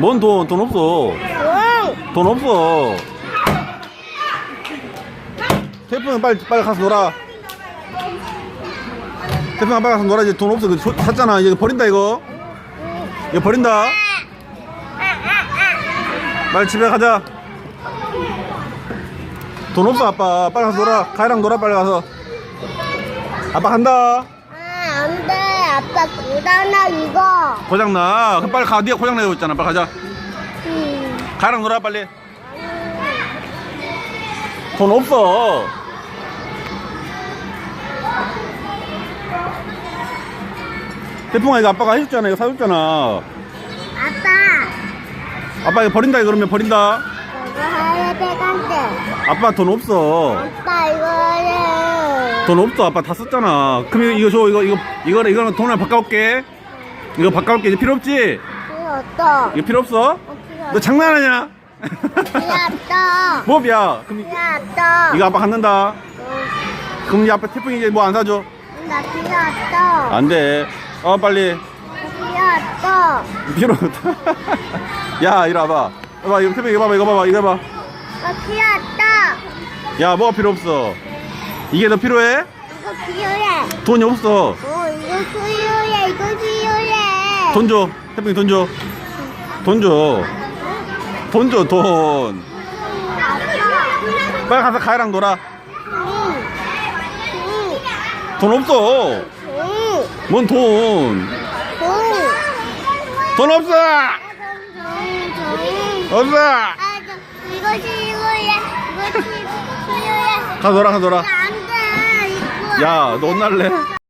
뭔 돈? 돈 없어. 응. 돈 없어. 태풍 빨리 빨리 가서 놀아. 태풍아 빨리 가서 놀아 이제 돈 없어. 그 줘- 샀잖아. 이제 버린다 이거. 이거 버린다. 빨리 집에 가자. 돈 없어 아빠. 빨리 가서 놀아. 가이랑 놀아 빨리 가서. 아빠 간다. 아, 안 돼. 아빠 고장나 이거. 고장 나. 그럼 빨리 가. 네가 고장 내고 있잖아. 빨리 가자. 음. 가이랑 놀아 빨리. 돈 없어. 태풍아 이거 아빠가 해줬잖아. 이거 사줬잖아. 아빠, 아빠 이거 버린다. 이거 그러면 버린다. 이거 해야 되간대. 아빠 돈 없어. 아빠 이거를. 돈 없어. 아빠 다 썼잖아. 그럼 이거 줘. 이거 이거 이거는 이거는 돈을 바꿔올게. 이거 바꿔올게. 이제 필요 없지? 필요 없어. 이거 필요 없어? 어, 필요 너 장난하냐? 필요 없어. 뭐야? 그럼 필요 없어. 이거 아빠 갖는다. 응. 그럼 이제 아빠 태풍이 이제 뭐 안 사줘? 나 필요 없어. 안 돼. 어 빨리. 필요 없어. 필요 없다. 야 이리 와봐. 봐봐 이거 태풍 이거 봐봐 이거 봐봐 이거 봐봐. 어, 필요 없어. 야 뭐가 필요 없어? 이게 너 필요해? 이거 필요해. 돈이 없어. 어, 이거 필요해. 이거 필요해. 돈 줘. 태풍이 돈 줘. 돈 줘. 돈 줘, 돈. 빨리 가서 가이랑 놀아. 돈 없어. 응. 뭔 돈? 응. 돈 없어! 없어! 아, 저, 이것이 이거야. 이것이 필요해. 가 놀아, 가 놀아. 야, 너 혼날래?